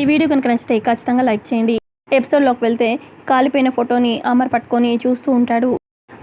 ఈ వీడియో కనుక నచ్చితే ఖచ్చితంగా లైక్ చేయండి. ఎపిసోడ్లోకి వెళ్తే కాలిపోయిన ఫోటోని అమర్ పట్టుకొని చూస్తూ ఉంటాడు.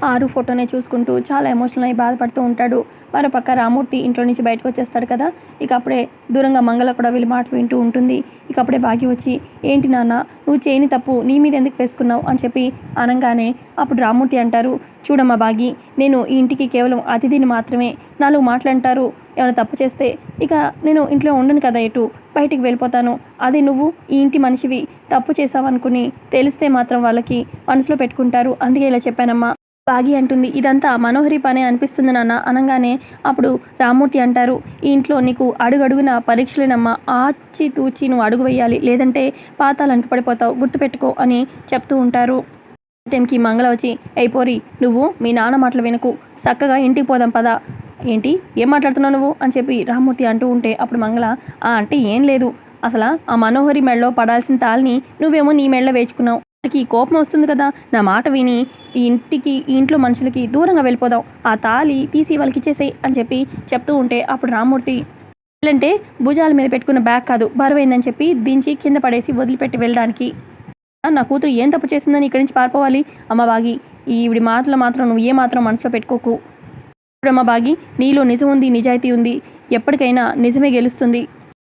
ఆరు ఫోటోనే చూసుకుంటూ చాలా ఎమోషనల్ అయి బాధపడుతూ ఉంటాడు. మరోపక్క రామూర్తి ఇంట్లో నుంచి బయటకు వచ్చేస్తాడు కదా. ఇక అప్పుడే దూరంగా మంగళ కూడా వీళ్ళ మాటలు వింటూ ఉంటుంది. ఇక అప్పుడే బాగి వచ్చి ఏంటి నాన్న నువ్వు చేయని తప్పు నీ మీద ఎందుకు వేసుకున్నావు? అని చెప్పి అనగానే అప్పుడు రామూర్తి అంటారు చూడమ్మా బాగి నేను ఈ ఇంటికి కేవలం అతిథిని మాత్రమే. నాలుగు మాటలంటారు. ఏమైనా తప్పు చేస్తే ఇక నేను ఇంట్లో ఉండను కదా ఎటు? బయటికి వెళ్ళిపోతాను. అది నువ్వు ఈ ఇంటి మనిషివి. తప్పు చేసావనుకుని తెలిస్తే మాత్రం వాళ్ళకి మనసులో పెట్టుకుంటారు. అందుకే ఇలా చెప్పానమ్మా. బాగి అంటుంది. ఇదంతా మనోహరి పనే అనిపిస్తుంది నాన్న. అనగానే అప్పుడు రామూర్తి అంటారు. ఈ ఇంట్లో నీకు అడుగడుగున పరీక్షలేనమ్మా. ఆచి తూచి నువ్వు అడుగు వేయాలి. లేదంటే పాతాలనికి పడిపోతావు. గుర్తుపెట్టుకో అని చెప్తూ ఉంటారు. టైంకి మంగళ వచ్చి అయిపోరి నువ్వు మీ నాన్న మాటలు వినకు. చక్కగా ఇంటికి పోదాం పదా. ఏంటి? ఏం మాట్లాడుతున్నావు నువ్వు? అని చెప్పి రామూర్తి అంటూ ఉంటే అప్పుడు మంగళ "ఆ, అంటే ఏం లేదు. అసలు ఆ మనోహరి మెడలో పడాల్సిన తాల్ని నువ్వేమో నీ మెడలో వేచుకున్నావు నాకు ఈ కోపం వస్తుంది కదా. నా మాట విని ఈ ఇంటికి ఈ ఇంట్లో మనుషులకి దూరంగా వెళ్ళిపోదాం. ఆ తాళి తీసి వాళ్ళకి ఇచ్చేసేయి అని చెప్పి చెప్తూ ఉంటే అప్పుడు రామూర్తి అంటే భుజాల మీద పెట్టుకున్న బ్యాగ్ కాదు. బరువైందని చెప్పి దించి కింద పడేసి వదిలిపెట్టి వెళ్ళడానికి. నా కూతురు ఏం తప్పు చేసిందని ఇక్కడి నుంచి పారిపోవాలి. అమ్మ బాగి ఈవిడి మాటలు మాత్రం నువ్వు ఏ మాత్రం మనసులో పెట్టుకోకు. చూడమ్మ బాగి నీలో నిజం ఉంది నిజాయితీ ఉంది ఎప్పటికైనా నిజమే గెలుస్తుంది.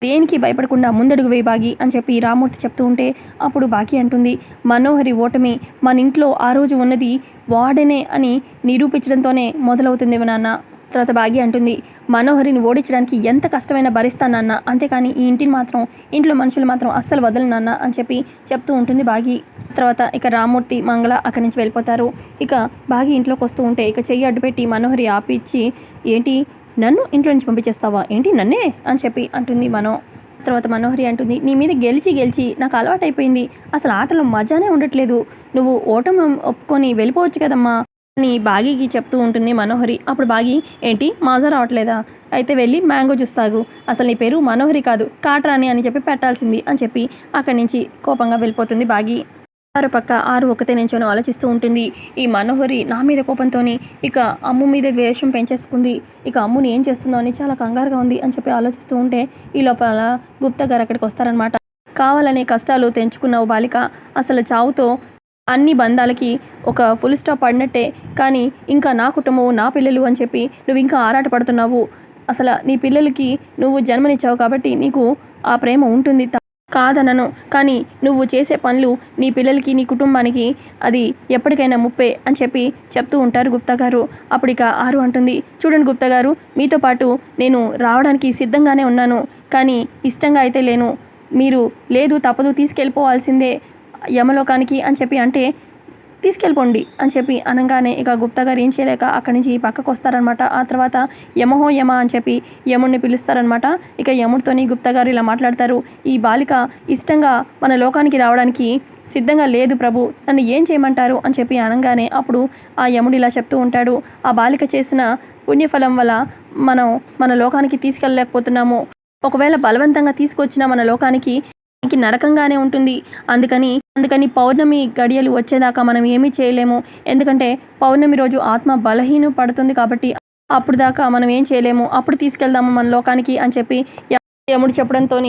దేనికి భయపడకుండా ముందడుగు వేయి బాగి అని చెప్పి రామూర్తి చెప్తూ ఉంటే అప్పుడు బాకి అంటుంది మనోహరి ఓటమి మన ఇంట్లో ఆ రోజు ఉన్నది వాడనే అని నిరూపించడంతోనే మొదలవుతుంది నాన్న. తర్వాత బాగి అంటుంది మనోహరిని ఓడించడానికి ఎంత కష్టమైనా భరిస్తానన్న అంతేకాని ఈ ఇంటిని మాత్రం ఇంట్లో మనుషులు మాత్రం అస్సలు వదలనన్న అని చెప్పి చెప్తూ ఉంటుంది బాగి. తర్వాత ఇక రామూర్తి మంగళ అక్కడి నుంచి వెళ్ళిపోతారు. ఇక బాగి ఇంట్లోకి వస్తూ ఉంటే ఇక చెయ్యి అడ్డుపెట్టి మనోహరి ఆపిచ్చి ఏంటి? నన్ను ఇంట్లో నుంచి పంపించేస్తావా? ఏంటి? నన్నే? అని చెప్పి అంటుంది మనో. తర్వాత మనోహరి అంటుంది నీ మీద గెలిచి గెలిచి నాకు అలవాటైపోయింది. అసలు ఆటలో మజానే ఉండట్లేదు. నువ్వు ఓటమి ఒప్పుకొని వెళ్ళిపోవచ్చు కదమ్మా. అని బాగీకి చెప్తూ ఉంటుంది మనోహరి. అప్పుడు బాగి ఏంటి? మాజా రావట్లేదా? అయితే వెళ్ళి మ్యాంగో జ్యూస్ తాగు. అసలు నీ పేరు మనోహరి కాదు కాట్రాని అని చెప్పి పెట్టాల్సింది అని చెప్పి అక్కడి నుంచి కోపంగా వెళ్ళిపోతుంది బాగి. ఆరు పక్క ఆరు ఒకతే నించొని ఆలోచిస్తూ ఉంటుంది. ఈ మనోహరి నా మీద కోపంతోని ఇక అమ్ము మీద వేషం పెంచేసుకుంది. ఇక అమ్ముని ఏం చేస్తుందో అని చాలా కంగారుగా ఉంది అని చెప్పి ఆలోచిస్తూ ఉంటే ఈ లోపల గుప్తా గారు అక్కడికి వస్తారనమాట కావాలనే కష్టాలు తెంచుకున్నావు బాలిక. అసలు చావుతో అన్ని బంధాలకి ఒక ఫుల్ స్టాప్ పడినట్టే. కానీ ఇంకా నా కుటుంబం నా పిల్లలు అని చెప్పి నువ్వు ఇంకా ఆరాటపడుతున్నావు అసలు నీ పిల్లలకి నువ్వు జన్మనిచ్చావు కాబట్టి నీకు ఆ ప్రేమ ఉంటుంది కాదనను. కానీ నువ్వు చేసే పనులు నీ పిల్లలకి నీ కుటుంబానికి అది ఎప్పటికైనా ముప్పే అని చెప్పి చెప్తూ ఉంటారు గుప్తా గారు. అప్పుడు ఇక ఆరు అంటుంది. చూడండి గుప్తా గారు మీతో పాటు నేను రావడానికి సిద్ధంగానే ఉన్నాను. కానీ ఇష్టంగా అయితే లేను. మీరు లేదు తప్పదు తీసుకెళ్ళిపోవాల్సిందే. యమలోకానికి అని చెప్పి అంటే తీసుకెళ్ళిపోండి అని చెప్పి అనగానే ఇక గుప్తా గారు ఏం చేయలేక అక్కడి నుంచి పక్కకు వస్తారనమాట ఆ తర్వాత యమహో యమ అని చెప్పి యముడిని పిలుస్తారనమాట ఇక యముడితోని గుప్తా గారు ఇలా మాట్లాడతారు. ఈ బాలిక ఇష్టంగా మన లోకానికి రావడానికి సిద్ధంగా లేదు ప్రభు నన్ను ఏం చేయమంటారు? అని చెప్పి అనగానే అప్పుడు ఆ యముడు ఇలా చెప్తూ ఉంటాడు. ఆ బాలిక చేసిన పుణ్యఫలం వల్ల మనం మన లోకానికి తీసుకెళ్ళలేకపోతున్నాము. ఒకవేళ బలవంతంగా తీసుకొచ్చిన మన లోకానికి మనకి నరకంగానే ఉంటుంది. అందుకని అందుకని పౌర్ణమి గడియలు వచ్చేదాకా మనం ఏమీ చేయలేము. ఎందుకంటే పౌర్ణమి రోజు ఆత్మ బలహీన పడుతుంది కాబట్టి అప్పుడు దాకా మనం ఏం చేయలేము. అప్పుడు తీసుకెళ్దాము మన లోకానికి అని చెప్పి యముడు చెప్పడంతో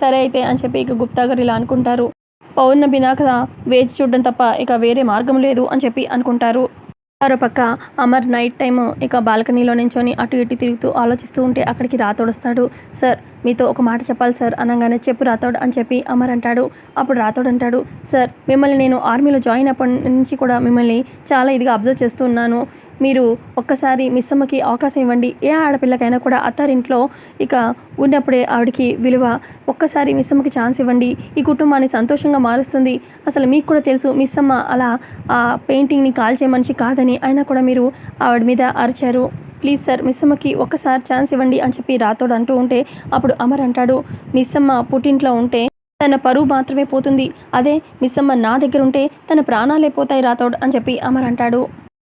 సరే అయితే అని చెప్పి ఇక గుప్తా గారు ఇలా అనుకుంటారు. పౌర్ణమి దాకా వేచి చూడడం తప్ప ఇక వేరే మార్గం లేదు అని చెప్పి అనుకుంటారు. మరోపక్క అమర్ నైట్ టైము. ఇక బాల్కనీలో నించొని అటు ఇటు తిరుగుతూ ఆలోచిస్తూ ఉంటే అక్కడికి రాతోడు వస్తాడు సార్ మీతో ఒక మాట చెప్పాలి సార్ అనగానే చెప్పు రాతోడు అని చెప్పి అమర్ అంటాడు. అప్పుడు రాతోడు అంటాడు సార్ మిమ్మల్ని నేను ఆర్మీలో జాయిన్ అప్పటి నుంచి కూడా మిమ్మల్ని చాలా ఇదిగా అబ్జర్వ్ చేస్తున్నాను మీరు ఒక్కసారి మిస్ అమ్మకి అవకాశం ఇవ్వండి. ఏ ఆడపిల్లకైనా కూడా అత్తారింట్లో ఇక ఉన్నప్పుడే ఆవిడకి విలువ ఒక్కసారి మిస్ అమ్మకి ఛాన్స్ ఇవ్వండి. ఈ కుటుంబాన్ని సంతోషంగా మారుస్తుంది. అసలు మీకు కూడా తెలుసు మిస్ అమ్మ అలా ఆ పెయింటింగ్ని కాల్చే మనిషి కాదని. అయినా కూడా మీరు ఆవిడ మీద అరిచారు. ప్లీజ్ సార్ మిస్ అమ్మకి ఒక్కసారి ఛాన్స్ ఇవ్వండి అని చెప్పి రాతోడు అంటూ ఉంటే అప్పుడు అమర్ అంటాడు మిస్ అమ్మ పుట్టింట్లో ఉంటే తన పరువు మాత్రమే పోతుంది. అదే మిస్ అమ్మ నా దగ్గర ఉంటే తన ప్రాణాలే పోతాయి రాతోడు అని చెప్పి అమర్ అంటాడు.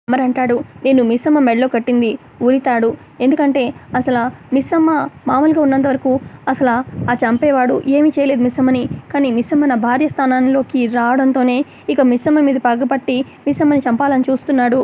అమర్ అంటాడు నేను మిస్సమ్మ మెడలో కట్టింది ఉరితాడు ఎందుకంటే అసలు మిస్సమ్మ మామూలుగా ఉన్నంత వరకు అసలు ఆ చంపేవాడు ఏమీ చేయలేదు మిస్సమ్మని. కానీ మిస్ అమ్మ నా భార్య స్థానంలోకి రావడంతోనే ఇక మిస్సమ్మ మీద పగపట్టి మిస్ అమ్మని చంపాలని చూస్తున్నాడు.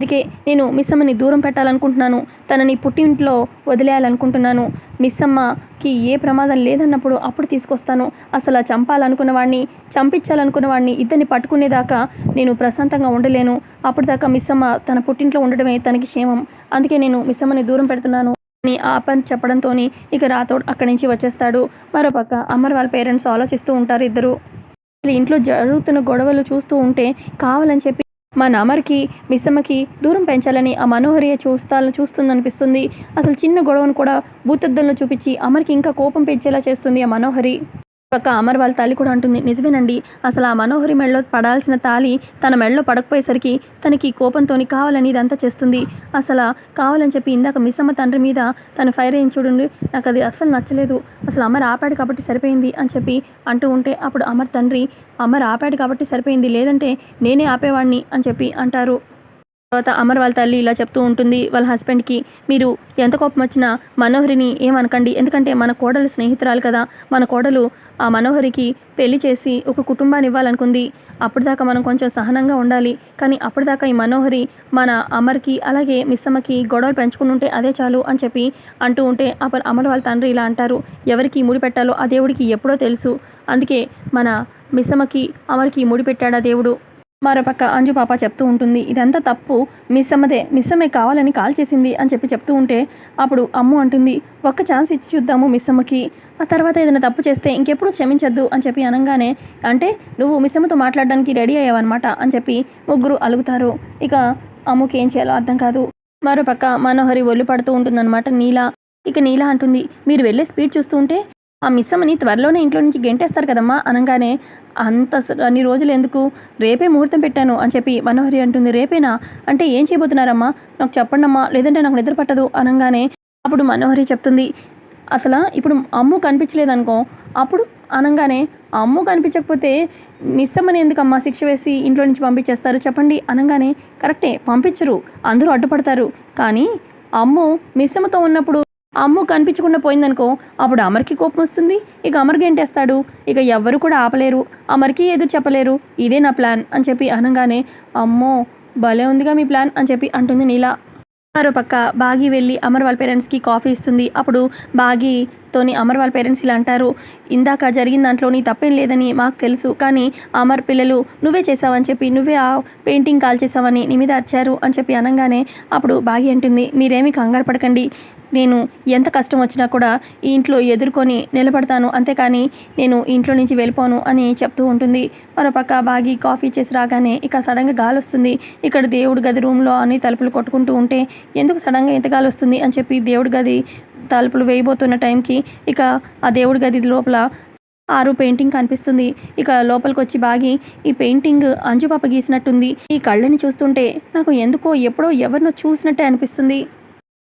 అందుకే నేను మిస్సమ్మని దూరం పెట్టాలనుకుంటున్నాను. తనని పుట్టింట్లో వదిలేయాలనుకుంటున్నాను. మిస్సమ్మకి ఏ ప్రమాదం లేదన్నప్పుడు అప్పుడు తీసుకొస్తాను. అసలు చంపాలనుకున్న వాడిని చంపించాలనుకున్న వాడిని ఇద్దరిని పట్టుకునేదాకా నేను ప్రశాంతంగా ఉండలేను. అప్పటిదాకా మిస్సమ్మ తన పుట్టింట్లో ఉండడమే తనకి క్షేమం. అందుకే నేను మిస్సమ్మని దూరం పెడుతున్నాను అని ఆ పని చెప్పడంతో ఇక రాథోడ్ అక్కడి నుంచి వచ్చేస్తాడు. మరోపక్క అమర్ వాళ్ళ పేరెంట్స్ ఆలోచిస్తూ ఉంటారు ఇద్దరు. ఇంట్లో జరుగుతున్న గొడవలు చూస్తూ ఉంటే కావాలని చెప్పి మన అమర్కి మిస్సమ్మకి దూరం పెంచాలని ఆ మనోహరియ చూస్తా చూస్తుందనిపిస్తుంది. అసలు చిన్న గొడవను కూడా భూతద్దంలో చూపించి అమర్కి ఇంకా కోపం పెంచేలా చేస్తుంది ఆ మనోహరి. పక్క అమర్ వాళ్ళ తల్లి కూడా అంటుంది నిజమేనండి. అసలు ఆ మనోహరి మెడలో పడాల్సిన తాలి తన మెడలో పడకపోయేసరికి తనకి కోపంతోని కావాలని ఇదంతా చేస్తుంది. అసలు కావాలని చెప్పి ఇందాక మిస్సమ్మ తండ్రి మీద తను ఫైర్ అయ్యి చూడండి. నాకు అది అస్సలు నచ్చలేదు. అసలు అమర్ ఆపాడు కాబట్టి సరిపోయింది అని చెప్పి అంటూ ఉంటే అప్పుడు అమర్ తండ్రి అమర్ ఆపాడు కాబట్టి సరిపోయింది. లేదంటే నేనే ఆపేవాడిని అని చెప్పి అంటారు. తర్వాత అమర్ వాళ్ళ తల్లి ఇలా చెప్తూ ఉంటుంది వాళ్ళ హస్బెండ్కి మీరు ఎంత కోపం వచ్చినా మనోహరిని ఏమనకండి. ఎందుకంటే మన కోడలు స్నేహితురాలు కదా. మన కోడలు ఆ మనోహరికి పెళ్ళి చేసి ఒక కుటుంబాన్ని ఇవ్వాలనుకుంది. అప్పటిదాకా మనం కొంచెం సహనంగా ఉండాలి. కానీ అప్పటిదాకా ఈ మనోహరి మన అమర్కి అలాగే మిస్సమ్మకి గొడవలు పెంచుకుని ఉంటే అదే చాలు అని చెప్పి అంటూ ఉంటే అప్పుడు అమర్ వాళ్ళ తండ్రి ఇలా అంటారు. ఎవరికి ముడి పెట్టాలో ఆ దేవుడికి ఎప్పుడో తెలుసు. అందుకే మన మిస్సమ్మకి అమర్కి ముడి పెట్టాడు ఆ దేవుడు? మరోపక్క అంజు పాప చెప్తూ ఉంటుంది ఇదంతా తప్పు. మిస్సమ్మదే మిస్సమ్మే కావాలని కాల్ చేసింది అని చెప్పి చెప్తూ ఉంటే అప్పుడు అమ్ము అంటుంది ఒక్క ఛాన్స్ ఇచ్చి చూద్దాము మిస్సమ్మకి ఆ తర్వాత ఏదైనా తప్పు చేస్తే ఇంకెప్పుడు క్షమించద్దు అని చెప్పి అనగానే అంటే నువ్వు మిస్సమ్మతో మాట్లాడడానికి రెడీ అయ్యావన్నమాట అని చెప్పి ముగ్గురు అలుగుతారు. ఇక అమ్ముకి ఏం చేయాలో అర్థం కాదు. మరోపక్క మనోహరి ఒళ్ళు పడుతూ ఉంటుందన్నమాట నీలా. ఇక నీలా అంటుంది మీరు వెళ్ళే స్పీడ్ చూస్తూ ఉంటే ఆ మిస్సమ్మని త్వరలోనే ఇంట్లో నుంచి గెంటేస్తారు కదమ్మా అనగానే అంత అన్ని రోజులు ఎందుకు? రేపే ముహూర్తం పెట్టాను అని చెప్పి మనోహరి అంటుంది. రేపేనా? అంటే ఏం చేయబోతున్నారమ్మా? నాకు చెప్పండమ్మా లేదంటే నాకు నిద్ర పట్టదు అనగానే అప్పుడు మనోహరి చెప్తుంది. అసలు ఇప్పుడు అమ్ము కనిపించలేదనుకో అప్పుడు? అనగానే అమ్ము కనిపించకపోతే మిస్సమ్మని ఎందుకమ్మా శిక్ష వేసి ఇంట్లో నుంచి పంపించేస్తారు? చెప్పండి అనగానే కరెక్టే పంపించరు అందరూ అడ్డుపడతారు. కానీ అమ్ము మిస్సమ్మతో ఉన్నప్పుడు ఉన్నప్పుడు అమ్ము కనిపించకుండా పోయిందనుకో అప్పుడు అమర్కి కోపం వస్తుంది. ఇక అమర్ గెంటేస్తాడు ఇక ఎవ్వరు కూడా ఆపలేరు. అమర్కి ఏదో చెప్పలేరు. ఇదే నా ప్లాన్ అని చెప్పి అనగానే అమ్మో భలే ఉందిగా మీ ప్లాన్ అని చెప్పి అంటుంది నీలా. మరో పక్క బాగి వెళ్ళి అమర్ వాళ్ళ పేరెంట్స్కి కాఫీ ఇస్తుంది. అప్పుడు బాగితోని అమర్ వాళ్ళ పేరెంట్స్ ఇలా అంటారు ఇందాక జరిగిన దాంట్లో నీ తప్పేం లేదని మాకు తెలుసు. కానీ అమర్ పిల్లలు నువ్వే చేసావని చెప్పి నువ్వే ఆ పెయింటింగ్ కాల్ చేసావని నీ మీద అరిచారు అని చెప్పి అనగానే అప్పుడు బాగి అంటుంది మీరేమీ కంగారు పడకండి. నేను ఎంత కష్టం వచ్చినా కూడా ఈ ఇంట్లో ఎదుర్కొని నిలబడతాను అంతేకాని నేను ఈ ఇంట్లో నుంచి వెళ్ళిపోను అని చెప్తూ ఉంటుంది. మరోపక్క బాగి కాఫీ చేసి రాగానే ఇక సడన్గా గాలి వస్తుంది ఇక్కడ దేవుడి గది రూమ్లో అని తలుపులు కొట్టుకుంటూ ఉంటే ఎందుకు సడన్గా ఎంత గాలి వస్తుంది అని చెప్పి దేవుడి గది తలుపులు వేయబోతున్న టైంకి ఇక ఆ దేవుడి గది లోపల ఆరు పెయింటింగ్ కనిపిస్తుంది. ఇక లోపలికి వచ్చి బాగి ఈ పెయింటింగ్ అంజుపాప గీసినట్టుంది. ఈ కళ్ళని చూస్తుంటే నాకు ఎందుకో ఎప్పుడో ఎవరినో చూసినట్టే అనిపిస్తుంది.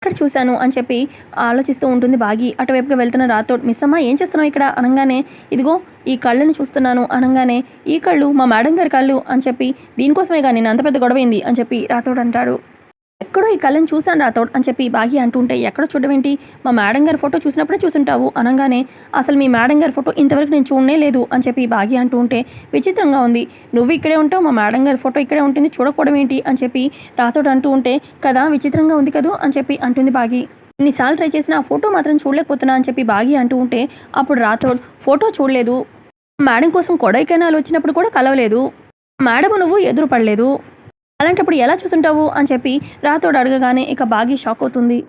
ఇక్కడ చూశాను అని చెప్పి ఆలోచిస్తూ ఉంటుంది బాగి. అటువైపుగా వెళ్తున్న రాతోడ్ మిస్ అమ్మ ఏం చేస్తున్నావు ఇక్కడ? అనగానే ఇదిగో ఈ కళ్ళని చూస్తున్నాను. అనగానే ఈ కళ్ళు మా మేడం గారి కళ్ళు అని చెప్పి దీనికోసమే కానీ నేను అంత పెద్ద గొడవైంది అని చెప్పి రాతోడు అంటాడు. ఎక్కడో ఈ కళ్ళని చూశాను రాతోడ్ అని చెప్పి బాగి అంటుంటే ఎక్కడో చూడవేంటి మా మేడం గారి ఫోటో చూసినప్పుడే చూసుంటావు. అనగానే అసలు మీ మేడం గారి ఫోటో ఇంతవరకు నేను చూడనే లేదు. అని చెప్పి బాగి అంటూ ఉంటే విచిత్రంగా ఉంది. నువ్వు ఇక్కడే ఉంటావు మా మేడం గారి ఫోటో ఇక్కడే ఉంటుంది చూడకపోవడం ఏంటి? అని చెప్పి రాతోడు అంటూ ఉంటే కదా విచిత్రంగా ఉంది కదూ? అని చెప్పి అంటుంది బాగి ఇన్నిసార్లు ట్రై చేసిన ఆ ఫోటో మాత్రం చూడలేకపోతున్నా అని చెప్పి బాగి అంటూ ఉంటే అప్పుడు రాతోడ్ ఫోటో చూడలేదు. మేడం కోసం కొడైకెనాల్ వచ్చినప్పుడు కూడా కలవలేదు. మేడం నువ్వు ఎదురు పడలేదు అలాంటప్పుడు ఎలా చూసుంటావు? అని చెప్పి రాతోడు అడగగానే ఇక బాగి షాక్ అవుతుంది.